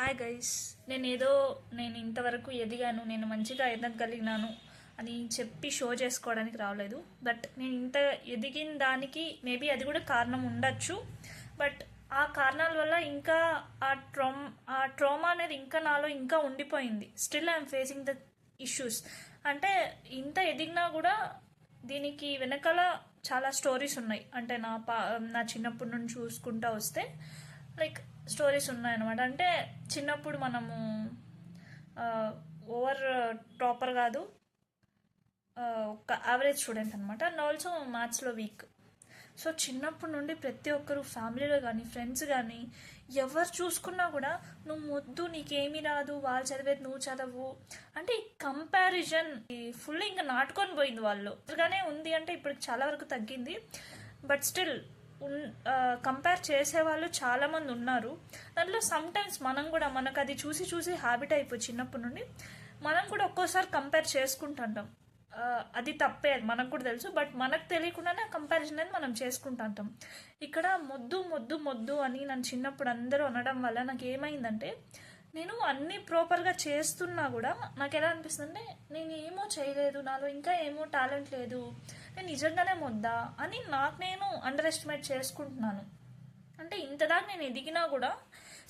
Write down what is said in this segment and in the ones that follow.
Hi guys నేను ఏదో నేను ఇంతవరకు ఎదిగాను నేను మంచిగా ఎదగలిగినాను అని చెప్పి షో చేసుకోవడానికి రావలేదు. బట్ నేను ఇంత ఎదిగిన దానికి మేబీ అది కూడా కారణం ఉండొచ్చు. బట్ ఆ కారణాల వల్ల ఇంకా ఆ ట్రోమ్ ఆ ట్రోమా అనేది ఇంకా నాలో ఇంకా ఉండిపోయింది. Still I'm facing the issues అంటే ఇంత ఎదిగినా కూడా దీనికి వెనకాల చాలా స్టోరీస్ ఉన్నాయి. అంటే నా పా నా చిన్నప్పటి నుండి చూసుకుంటా వస్తే లైక్ స్టోరీస్ ఉన్నాయన్నమాట. అంటే చిన్నప్పుడు మనము ఓవర్ టాపర్ కాదు ఒక యావరేజ్ స్టూడెంట్ అనమాట అండ్ ఆల్సో మ్యాథ్స్లో వీక్ సో చిన్నప్పటి నుండి ప్రతి ఒక్కరు ఫ్యామిలీలో కానీ ఫ్రెండ్స్ కానీ ఎవరు చూసుకున్నా కూడా నువ్వు మొద్దు నీకేమీ రాదు వాళ్ళు చదివేది నువ్వు చదవు అంటే ఈ కంపారిజన్ ఫుల్ ఇంకా నాటుకొని పోయింది వాళ్ళు. గానే ఉంది అంటే ఇప్పుడు చాలా వరకు తగ్గింది. బట్ స్టిల్ కంపేర్ చేసేవాళ్ళు చాలామంది ఉన్నారు. దాంట్లో సమ్టైమ్స్ మనం కూడా మనకు అది చూసి చూసి హ్యాబిట్ అయిపోయి చిన్నప్పటి నుండి మనం కూడా ఒక్కోసారి కంపేర్ చేసుకుంటుంటాం. అది తప్పే అది మనకు కూడా తెలుసు బట్ మనకు తెలియకుండానే కంపారిజన్ అనేది మనం చేసుకుంటుంటాం. ఇక్కడ మొద్దు మొద్దు మొద్దు అని నన్ను చిన్నప్పుడు అందరూ అనడం వల్ల నాకు ఏమైందంటే నేను అన్ని ప్రాపర్గా చేస్తున్నా కూడా నాకు ఎలా అనిపిస్తుంది అంటే నేను ఏమో చేయలేదు నాలో ఇంకా ఏమో టాలెంట్ లేదు నేను నిజంగానే మొద్దా అని నాకు నేను అండర్ ఎస్టిమేట్ చేసుకుంటున్నాను. అంటే ఇంతదాకా నేను ఎదిగినా కూడా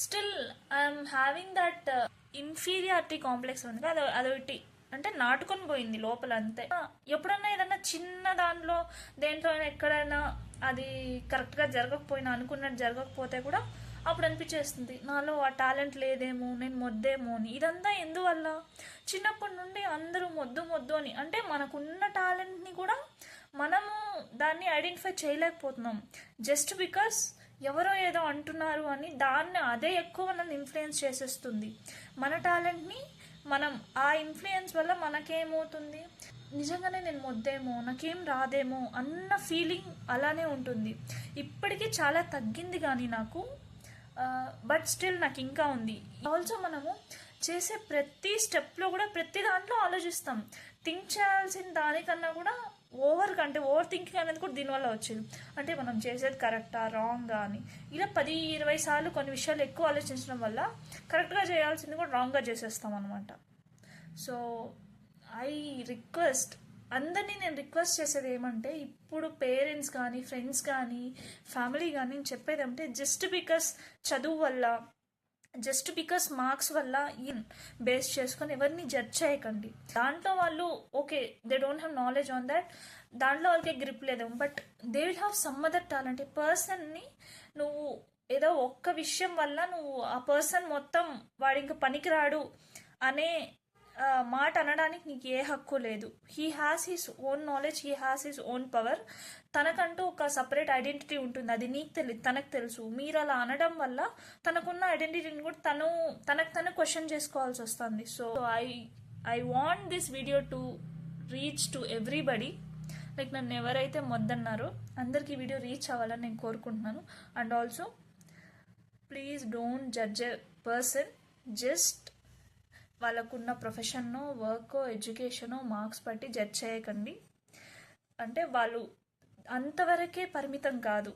still I'm having that inferiority complex ఉంది. అది అదొకటి. అంటే నాటుకొని పోయింది లోపల అంతే. ఎప్పుడన్నా ఏదన్నా చిన్న దాంట్లో దేంట్లో ఎక్కడైనా అది కరెక్ట్గా జరగకపోయినా అనుకున్నట్టు జరగకపోతే కూడా అప్పుడు అనిపించేస్తుంది నాలో ఆ టాలెంట్ లేదేమో నేను మొద్దేమో అని. ఇదంతా ఎందువల్ల? చిన్నప్పటి నుండి అందరూ మొద్దు మొద్దు అని. అంటే మనకున్న టాలెంట్ని కూడా మనము దాన్ని ఐడెంటిఫై చేయలేకపోతున్నాం. జస్ట్ బికాస్ ఎవరో ఏదో అంటున్నారు అని దాన్ని అదే ఎక్కువ నన్ను ఇన్ఫ్లుయెన్స్ చేసేస్తుంది. మన టాలెంట్ని మనం ఆ ఇన్ఫ్లుయెన్స్ వల్ల మనకేమవుతుంది? నిజంగానే నేను మొద్దేమో నాకేం రాదేమో అన్న ఫీలింగ్ అలానే ఉంటుంది. ఇప్పటికీ చాలా తగ్గింది కానీ నాకు బట్ స్టిల్ నాకు ఇంకా ఉంది. ఆల్సో మనము చేసే ప్రతి స్టెప్లో కూడా ప్రతి దాంట్లో ఆలోచిస్తాం. థింక్ చేయాల్సిన దానికన్నా కూడా ఓవర్ అంటే ఓవర్ థింకింగ్ అనేది కూడా దీనివల్ల వచ్చింది. అంటే మనం చేసేది కరెక్టా రాంగా అని. ఇలా పది ఇరవై సార్లు కొన్ని విషయాలు ఎక్కువ ఆలోచించడం వల్ల కరెక్ట్గా చేయాల్సింది కూడా రాంగ్గా చేసేస్తాం అనమాట సో ఐ రిక్వెస్ట్ అందరినీ నేను రిక్వెస్ట్ చేసేది ఏమంటే ఇప్పుడు పేరెంట్స్ కానీ ఫ్రెండ్స్ కానీ ఫ్యామిలీ కానీ నేను చెప్పేది అంటే జస్ట్ బికాస్ చదువు వల్ల జస్ట్ బికాస్ మార్క్స్ వల్ల ఈ బేస్ చేసుకొని ఎవరిని జడ్జ్ చేయకండి. దాంట్లో వాళ్ళు okay they don't have knowledge on that దాంట్లో వాళ్ళకి గ్రిప్ లేదు. But they will have some other talent ఈ పర్సన్ని నువ్వు ఏదో ఒక్క విషయం వల్ల నువ్వు ఆ పర్సన్ మొత్తం వాడు ఇంకా పనికిరాడు అనే మాట అనడానికి నీకు ఏ హక్కు లేదు. He has his own knowledge he has his own power తనకంటూ ఒక సపరేట్ ఐడెంటిటీ ఉంటుంది. అది నీకు తెలియదు తనకు తెలుసు. మీరు అలా అనడం వల్ల తనకున్న ఐడెంటిటీని కూడా తను తనకు తను క్వశ్చన్ చేసుకోవాల్సి వస్తుంది. So I I want this video to reach to everybody like నన్ను ఎవరైతే మొద్దన్నారో అందరికీ వీడియో రీచ్ అవ్వాలని నేను కోరుకుంటున్నాను. And also please don't judge a person just వాళ్ళకున్న ప్రొఫెషన్నో వర్కో ఎడ్యుకేషనో మార్క్స్ బట్టి జడ్జ్ చేయకండి. అంటే వాళ్ళు అంతవరకే పరిమితం కాదు.